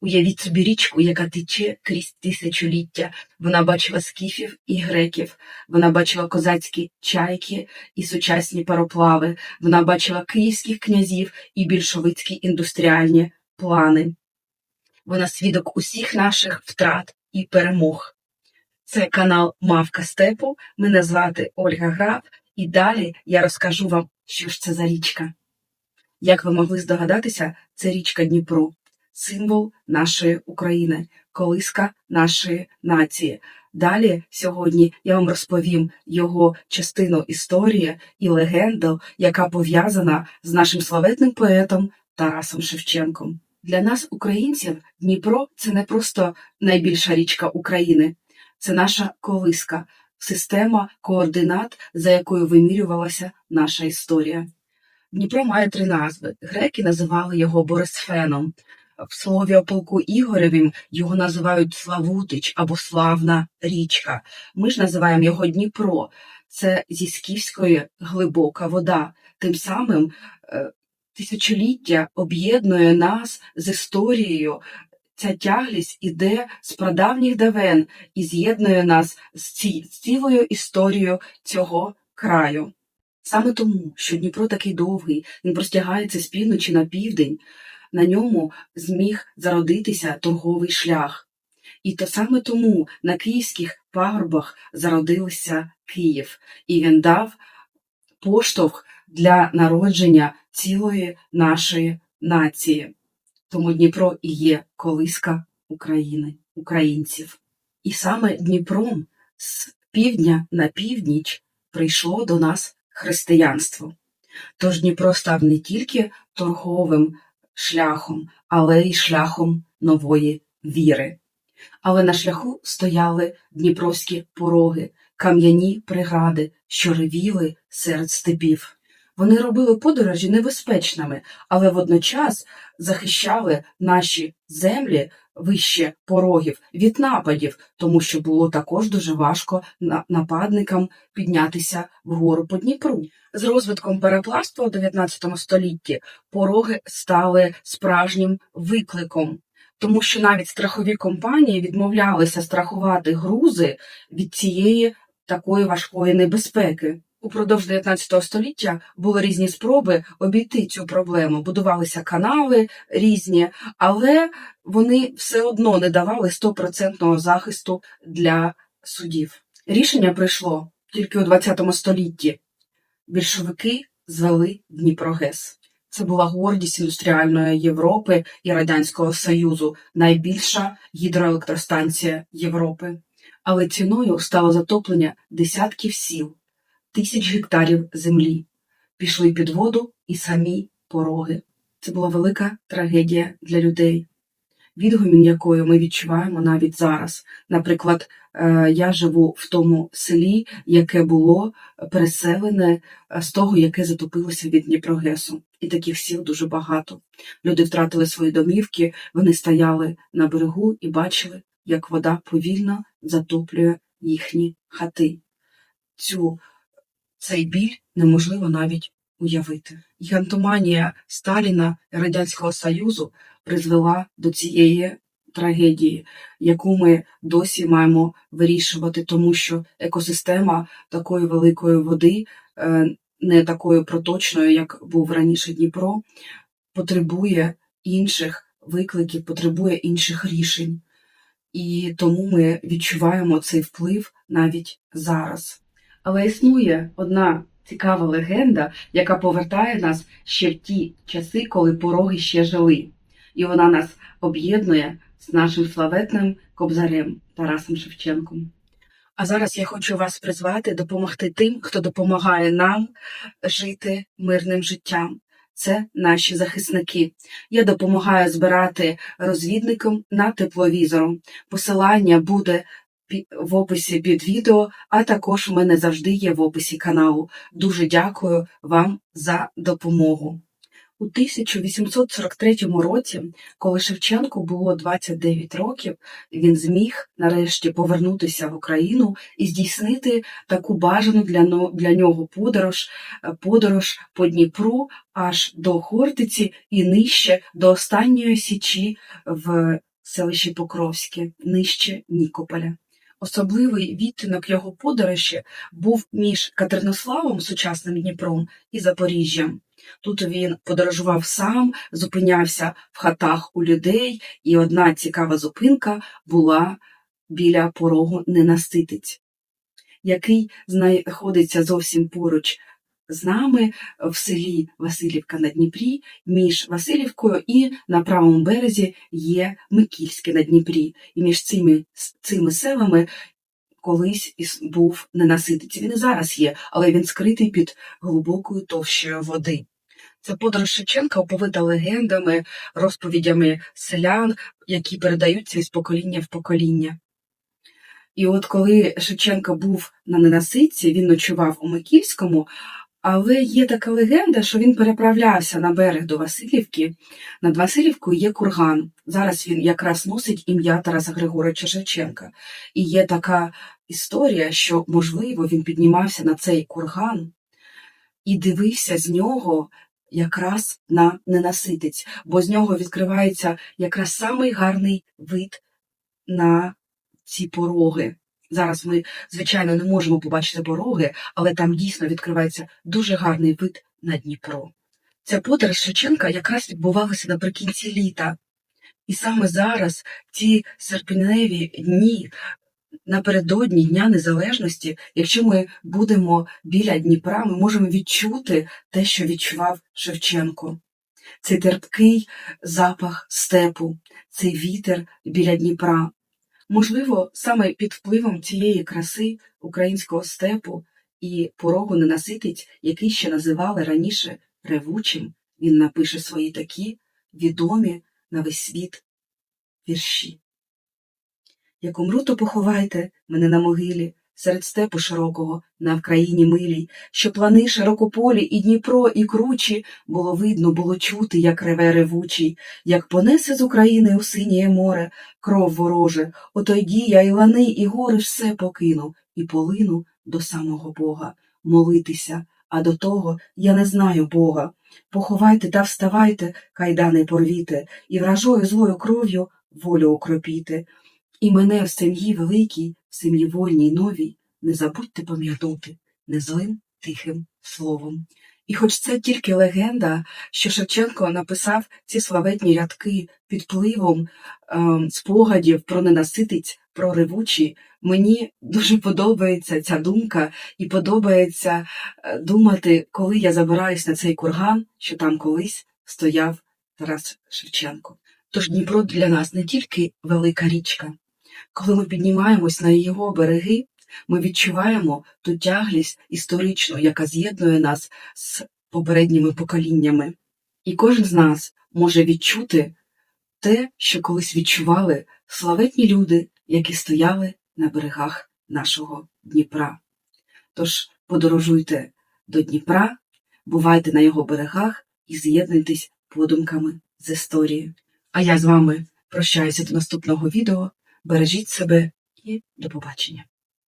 Уявіть собі річку, яка тече крізь тисячоліття. Вона бачила скіфів і греків, вона бачила козацькі чайки і сучасні пароплави, вона бачила київських князів і більшовицькі індустріальні плани. Вона свідок усіх наших втрат і перемог. Це канал Мавка Степу. Мене звати Ольга Граф, і далі я розкажу вам, що ж це за річка. Як ви могли здогадатися, це річка Дніпро, символ нашої України, колиска нашої нації. Далі сьогодні я вам розповім його частину історії і легенду, яка пов'язана з нашим славетним поетом Тарасом Шевченком. Для нас, українців, Дніпро це не просто найбільша річка України, це наша колиска, система координат, за якою вимірювалася наша історія. Дніпро має три назви. Греки називали його Борисфеном. В слові о полку Ігоревім його називають Славутич або Славна річка. Ми ж називаємо його Дніпро. Це зі скіфської глибока вода. Тим самим е, тисячоліття об'єднує нас з історією. Ця тяглість іде з прадавніх давен і з'єднує нас з, ці, з цілою історією цього краю. Саме тому, що Дніпро такий довгий, він простягається з півночі на південь, на ньому зміг зародитися торговий шлях. І то саме тому на київських пагорбах зародився Київ, і він дав поштовх для народження цілої нашої нації. Тому Дніпро і є колиска України, українців. І саме Дніпром з півдня на північ прийшло до нас християнство. Тож Дніпро став не тільки торговим шляхом, але й шляхом нової віри. Але на шляху стояли дніпровські пороги, кам'яні пригради, що ревіли серед степів. Вони робили подорожі небезпечними, але водночас захищали наші землі вище порогів від нападів, тому що було також дуже важко нападникам піднятися вгору по Дніпру. З розвитком перепластва у 19 столітті пороги стали справжнім викликом. Тому що навіть страхові компанії відмовлялися страхувати грузи від цієї такої важкої небезпеки. Упродовж 19 століття були різні спроби обійти цю проблему. Будувалися канали різні, але вони все одно не давали стопроцентного захисту для судів. Рішення прийшло тільки у 20 столітті. Більшовики звели Дніпрогес. Це була гордість індустріальної Європи і Радянського Союзу, найбільша гідроелектростанція Європи. Але ціною стало затоплення десятків сіл тисяч гектарів землі, пішли під воду і самі пороги. Це була велика трагедія для людей, відгомін якої ми відчуваємо навіть зараз. Наприклад, е, я живу в тому селі, яке було переселене з того, яке затопилося від Дніпрогесу. І таких сіл дуже багато. Люди втратили свої домівки, вони стояли на берегу і бачили, як вода повільно затоплює їхні хати. Цю цей біль неможливо навіть уявити. Гігантоманія Сталіна Радянського Союзу призвела до цієї трагедії, яку ми досі маємо вирішувати, тому що екосистема такої великої води, е, не такою проточною, як був раніше Дніпро, потребує інших викликів, потребує інших рішень. І тому ми відчуваємо цей вплив навіть зараз. Але існує одна цікава легенда, яка повертає нас ще в ті часи, коли пороги ще жили, і вона нас об'єднує з нашим славетним кобзарем Тарасом Шевченком. А зараз я хочу вас призвати допомогти тим, хто допомагає нам жити мирним життям. Це наші захисники. Я допомагаю збирати розвідникам на тепловізором. Посилання буде в описі під відео, а також в мене завжди є в описі каналу. Дуже дякую вам за допомогу. У 1843 році, коли Шевченку було 29 років, він зміг нарешті повернутися в Україну і здійснити таку бажану для для нього подорож, подорож по Дніпру аж до Хортиці і нижче до останньої січі в селище Покровське, нижче Нікополя. Особливий відтинок його подорожі був між Катеринославом, сучасним Дніпром, і Запоріжжям. Тут він подорожував сам, зупинявся в хатах у людей, і одна цікава зупинка була біля порогу Ненаситиць, який знаходиться зовсім поруч з нами в селі Васильівка на Дніпрі. Між Васильівкою і на правому березі є Микільське на Дніпрі. І між цими, цими селами колись був Ненаситиць. Він і зараз є, але він скритий під глибокою товщою води. Це подорож Шевченка оповита легендами, розповідями селян, які передаються із покоління в покоління. І от коли Шевченко був на Ненаситці, він ночував у Микільському, але є така легенда, що він переправлявся на берег до Васильівки. Над Васильівкою є курган. Зараз він якраз носить ім'я Тараса Григоровича Шевченка. І є така історія, що, можливо, він піднімався на цей курган і дивився з нього якраз на ненаситець, бо з нього відкривається якраз самий гарний вид на ці пороги. Зараз ми, звичайно, не можемо побачити пороги, але там дійсно відкривається дуже гарний вид на Дніпро. Ця подорож Шевченка якраз відбувалася наприкінці літа. І саме зараз, ті серпневі дні, напередодні Дня Незалежності, якщо ми будемо біля Дніпра, ми можемо відчути те, що відчував Шевченко. Цей терпкий запах степу, цей вітер біля Дніпра. Можливо, саме під впливом цієї краси українського степу і порогу ненаситить, який ще називали раніше ревучим, він напише свої такі відомі на весь світ вірші. Як умру, то поховайте мене на могилі, серед степу широкого, на Вкраїні милій, що плани широкополі, і Дніпро, і кручі, було видно, було чути, як реве ревучий, як понесе з України у синє море кров вороже, отойді я і лани, і гори все покину, і полину до самого Бога, молитися, а до того я не знаю Бога. Поховайте та вставайте, кайдани порвіте, і вражою злою кров'ю волю окропіте. І мене в сім'ї великій, в сім'ї вольній новій, не забудьте пам'ятати незлим тихим словом. І хоч це тільки легенда, що Шевченко написав ці славетні рядки під впливом ем, спогадів про ненаситиць, про ревучі, мені дуже подобається ця думка, і подобається е, думати, коли я забираюсь на цей курган, що там колись стояв Тарас Шевченко. Тож Дніпро для нас не тільки велика річка. Коли ми піднімаємось на його береги, ми відчуваємо ту тяглість історичну, яка з'єднує нас з попередніми поколіннями. І кожен з нас може відчути те, що колись відчували славетні люди, які стояли на берегах нашого Дніпра. Тож подорожуйте до Дніпра, бувайте на його берегах і з'єднуйтесь подумками з історією. А я з вами прощаюся до наступного відео. Бережіть себе і до побачення.